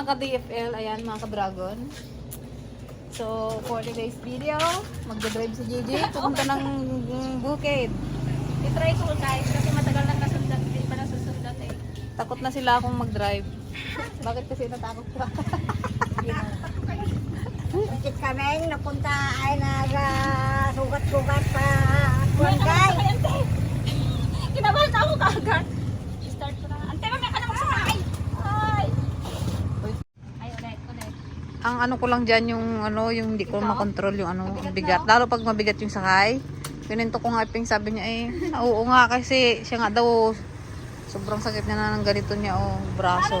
mga ka-DFL, ayan mga ka-dragon. So, for today's video, magdadrive si Gigi, pupunta ng bukid. I-try ko guys kasi matagal na nasundan, hindi pa nasusundan eh. Takot na sila akong mag-drive. Bakit kasi natakot ka? Bakit kami napunta ay nag-sugat-sugat pa barangay. Kinabahan ako kagad. Start ko na. Ante, mamaya ka na magsakay. Ay. Ay, ulit, ulit. Ang ano ko lang dyan yung ano, yung hindi ko makontrol yung ano, bigat. Lalo pag mabigat yung sakay. Pininto ko nga iping sabi niya eh, "Ah, oo nga kasi siya nga daw sobrang sakit niya na ng ganito niya oh, braso.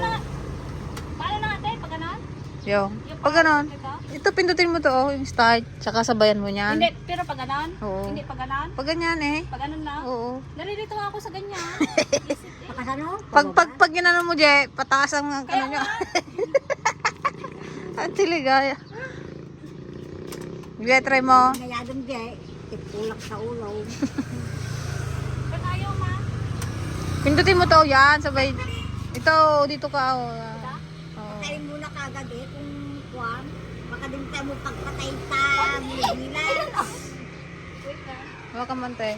Paano na ate? Pag ganon? Yo. Pag ganon, Ito? pindutin mo to oh, yung start, tsaka sabayan mo niyan. Hindi, pero pag ganon? Oo. Hindi pag ganon? Pag ganyan eh. Pag ganon lang? Oo. Nalilito nga ako sa ganyan. Isip eh. Pakasano? Pag pag pag ginano mo, Je, pataas ang ano niya. Ang tiligaya. Try mo. Nayadong di, itulak sa ulo. Ba't ayaw ma? Pindutin mo to, yan, sabay. Ito, dito ka. Oh. Oo. Patay muna kagad eh kung kuwan. Baka din tayo mo pagpatay sa bilas. Huwag ka man, te.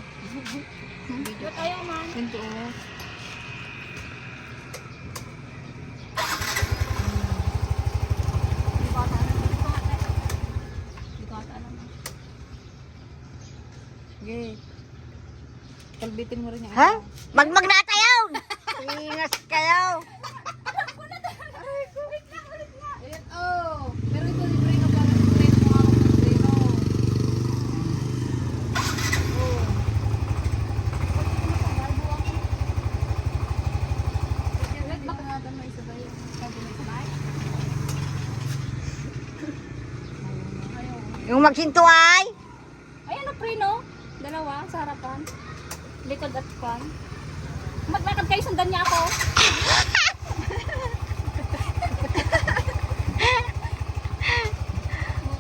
Ba't ayaw ma? Pinto. oh. Hindi ko ata alam. Hindi ko ata alam. Hindi ko ata alam. Sige. Kalbitin mo rin yan. Ha? Magmag na tayo! Ingas kayo! Oh. Pero ito, libre na pala. Libre na mga ako ng treno. Oh. Wait, baka nga may sabay. Sabi may sabay. Yung magsinto ay! Ayan o, pre, no? Dalawa, sa harapan. Likod at pan. Maglakad kayo, sundan niya ako.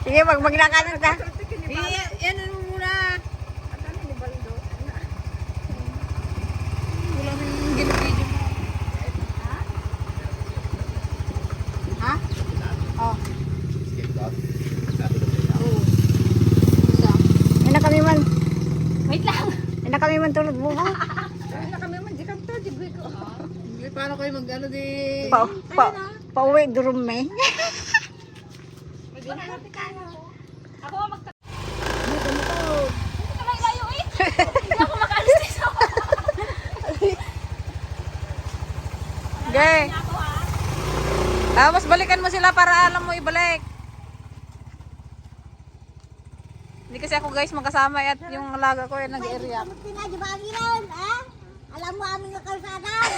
Sige, magmag na ka na ta. Yan, ano muna. Wala nang ginabidyo mo. Ha? Oh. Yan na kami man. Wait lang. Yan na kami man tulad bubo. Hindi, paano kayo mag-ano di... Pa, pa, pauwi durum eh. Ako ang magta... Hindi ka layo eh. Hindi ako dito. Okay. Hindi ako ha. Tapos balikan mo sila para alam mo ibalik. Hindi kasi ako guys magkasama at yung alaga ko yung nag-area. Kamuti na, di ba ang ilan, ha? Alam mo aming kalsadan.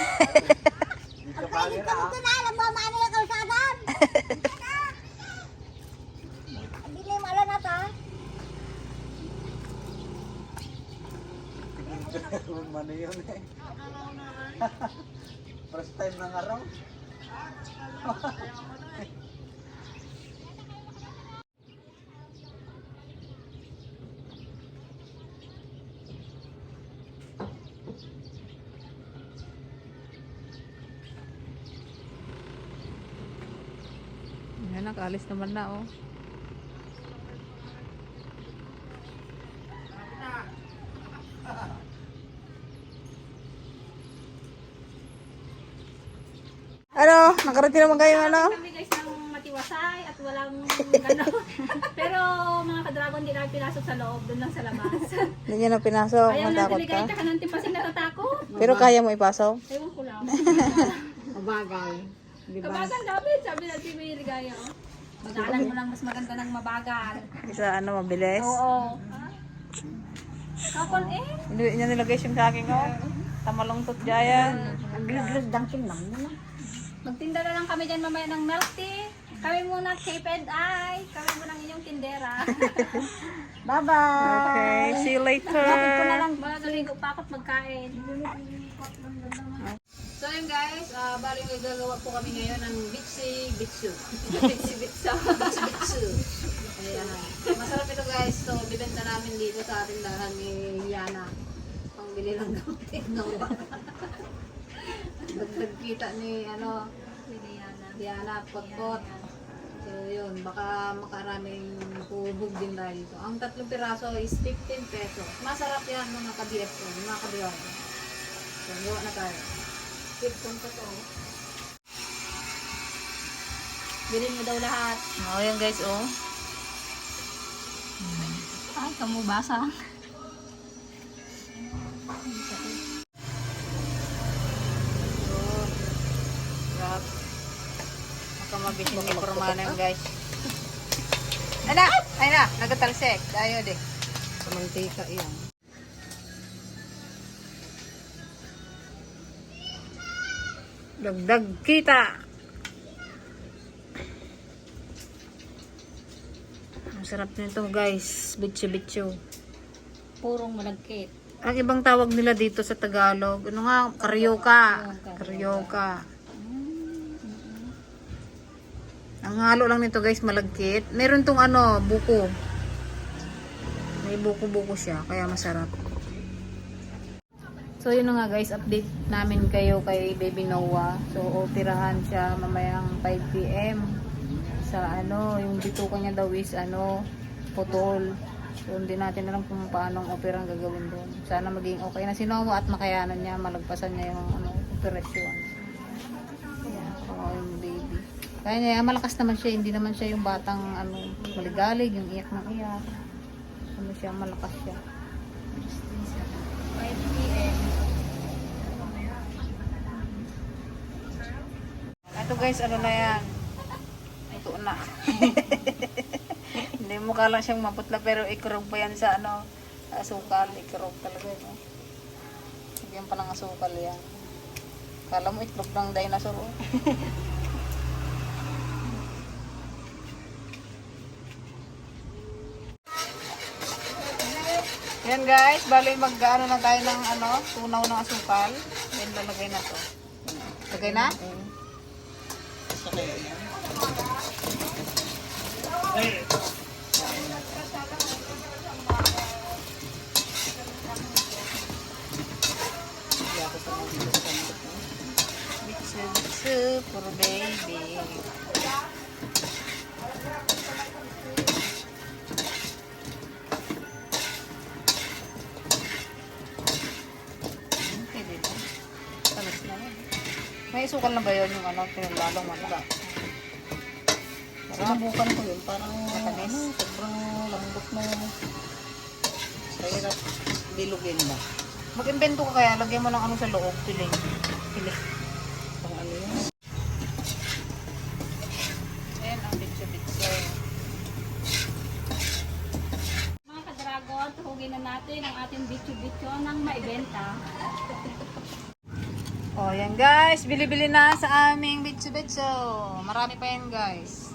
Ang kainit kamuti na, alam mo aming kalsadan. Hindi na yung alam na to. Mano yun eh. First time ng araw. Yan, nakaalis naman na oh. Ano? Nakarating naman kayo ano? Kami guys ng matiwasay at walang gano'n. Pero mga ka-dragon, hindi namin pinasok sa loob. Doon lang sa labas. Hindi niya na pinasok. Ayaw na Matakot binigay ka. ka ng timpasin natatakot. Pero kaya mo ipasok? Ewan ko lang. Mabagay. Kabagan David, sabi na si May Ligaya. oh. Magalan mo lang mas maganda ng mabagal. Isa ano, mabilis. Oo. Kapon eh. Hindi niya nilagay siya sa akin oh. Tamalungtot dyan. Naglaglag dang sinang mo. Magtinda na lang kami dyan mamaya ng milk tea. Kami muna Cape and I. Kami muna ang inyong tindera. Bye-bye. Okay, see you later. Ito na lang. Mga galigo pa ako't magkain. So yun guys, uh, bali gagawa po kami ngayon ng bitsi bitsu. bitsi bitsu. bitsi bitsu. Ayan. Masarap ito guys. So bibenta namin dito sa ating dahan ni Yana. Pangbili lang. No? Dagdag kita ni ano, Liliana. Diana, Potpot. So yun, baka makaraming hubog din tayo dito. Ang tatlong piraso is 15 pesos. Masarap yan mga ka-BFO, mga ka-BFO. So, gawa na tayo. Keep kong totoo. Bilhin mo daw lahat. Oh, yan guys, oh. Ay, kamu basang. Yun. Grab. Makamabit mo ni Permana yun, guys. Ay na! Ay na! Nagatalsek. Tayo de. Kamantika yan. Dagdag kita! Ang sarap nito guys. Bitcho-bitcho. Purong malagkit. Ang ibang tawag nila dito sa Tagalog, ano nga, karyoka. Karyoka. Ang halo lang nito guys, malagkit. Meron tong ano, buko. May buko-buko siya, kaya masarap. So yun nga guys, update namin kayo kay Baby Noah. So operahan siya mamayang 5pm sa ano, yung bituka niya daw is ano, putol. So hindi natin alam kung paano ang opera ang gagawin doon. Sana maging okay na si Noah at makayanan niya, malagpasan niya yung ano, operasyon. Yeah, oo, yung baby. Kaya niya, malakas naman siya, hindi naman siya yung batang ano, maligalig, yung iyak ng iyak. Ano siya, malakas siya. 5 p.m. Ito guys, ano na yan? Ito na. Hindi mo kala siyang maputla pero ikurog pa yan sa ano, asukal. Ikurog talaga no? Lagyan pa ng asukal yan. Kala mo itlog ng dinosaur. oh. Yan guys, bali mag-ano na tayo ng ano, tunaw ng asukal. Yan lalagay na to. Lagay na? Bitsu, bitsu, puro baby. Hmm, Pwede na. Talas na yan. May isukal na ba yun yung ano, pinalalong mataba? Sinabukan ko yun, parang Matamis. ano, sobrang lambot na yun. Sa hirap bilugin ba? Mag-invento ka kaya, lagyan mo ng ano sa loob, piling. Piling. Pang ano yun? Ayan, ang bitso-bitso. Mga ka-dragon, tuhugin na natin ang ating bitcho-bitcho ng maibenta. Oh, yan guys. Bili-bili na sa aming bitso-bitso. Marami pa yan guys.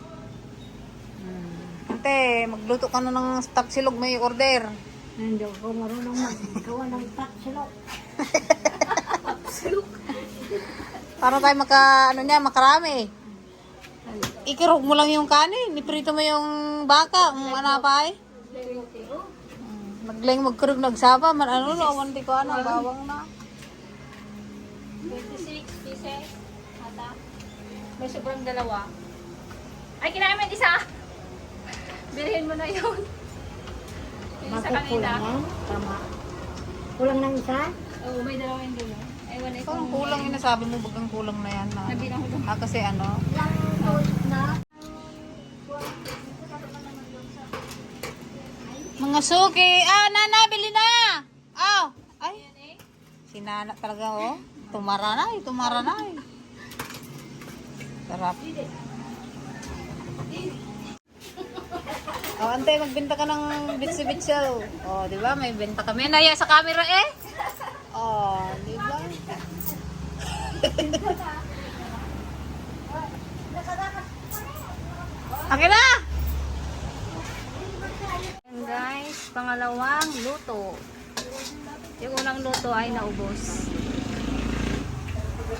Hmm. Ante, magluto ka na ng tapsilog may order. Hindi ako marunong maggawa ng taksilok. Para tayo maka, ano niya, makarami. Ikirog mo lang yung kanin. Iprito mo yung baka. Ang ano pa eh. Hmm. Maglang magkurog nagsaba. Man, ano, lawan di ko ano, bawang na. 26 pieces. Ata. May sobrang dalawa. Ay, kinain mo yung isa. Bilhin mo na yun. Yung isa kanina. Makukulang yan. Tama. Kulang ng isa? Oo, may dalawa yung dulo. Ewan eh Parang kulang yung nasabi mo, bagang kulang na yan. Na, Nabilang ko doon. ah, kasi ano, Ilang toast na? Mga suki! Ah, nana, bili na! Aw! Ay! Si nana talaga, oh. Tumara na, eh. Sarap. Oh, antay, magbenta ka ng bitso-bitso. Oh, di ba? May benta kami. Naya sa camera, eh. Oh, di ba? Akin na! Ayan guys, pangalawang luto. Yung unang luto ay naubos. Ano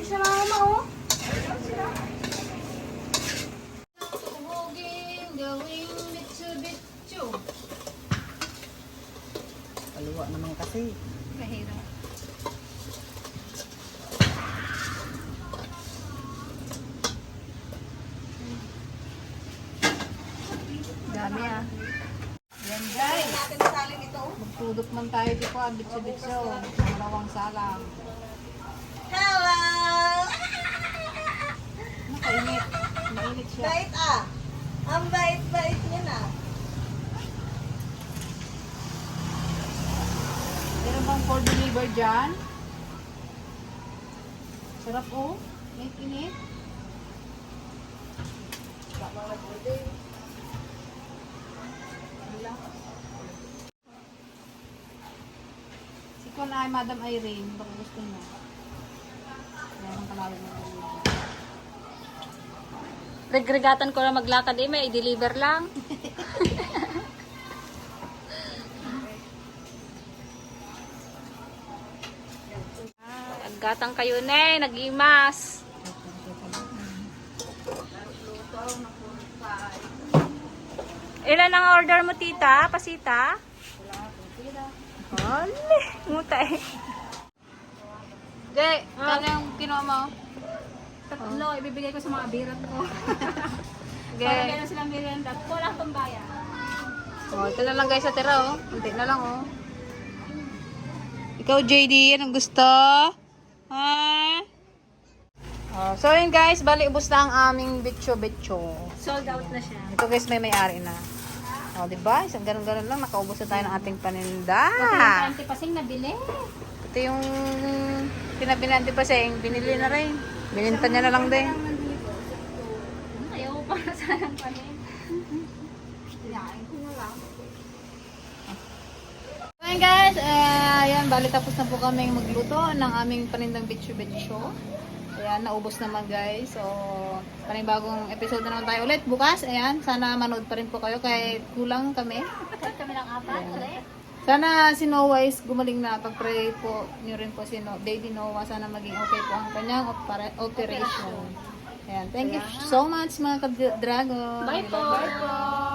siya mama oh? Hugin, gawing bitso-bitso. Kaliwa naman kasi. Mahirap. Magdukman tayo di po, bitso-bitso. Dalawang salang. Hello! Nakainit. Mainit siya. Bait ah. Ang bait-bait niya na. Meron bang for deliver dyan? Sarap oh. Init-init. Si Kwan ay Madam Irene. Baka gusto niya. Meron kalawin mo. Regregatan ko na maglakad eh, may i-deliver lang. Aggatang kayo na nag-imas. Ilan ang order mo, tita? Pasita? Hali, mutay. Hindi, kano yung kinuha mo? Tatlo, ibibigay ko sa mga birat ko. Okay. Para meron silang merienda. Wala pang bayan. Oh, ito na lang guys sa tira oh. Kunti na lang oh. Ikaw JD, anong gusto? Ha? Oh, so yun guys, bali ubos na ang aming bitcho-bitcho. Sold out na siya. Ito guys, may may-ari na. Oh, di ba? Isang ganun-ganun lang, nakaubos na tayo ng ating paninda. Yung antipasing nabili. Ito yung tinabi na antipaseng, binili na rin. Bininta niya na lang din. Ayaw ko para sanang panin. So yun guys, eh, ayan, bali tapos na po kami magluto ng aming panindang bitcho-bitcho. Ayan, naubos naman guys. So, panibagong episode na naman tayo ulit bukas. Ayan, sana manood pa rin po kayo kahit kulang kami. Kahit kami ng apat ulit. Sana si Noah gumaling na. Pag-pray po niyo rin po si no Baby Noah. Sana maging okay po ang kanyang opera- operation. Ayan, thank you so much mga ka-dragon. Bye po. Bye po.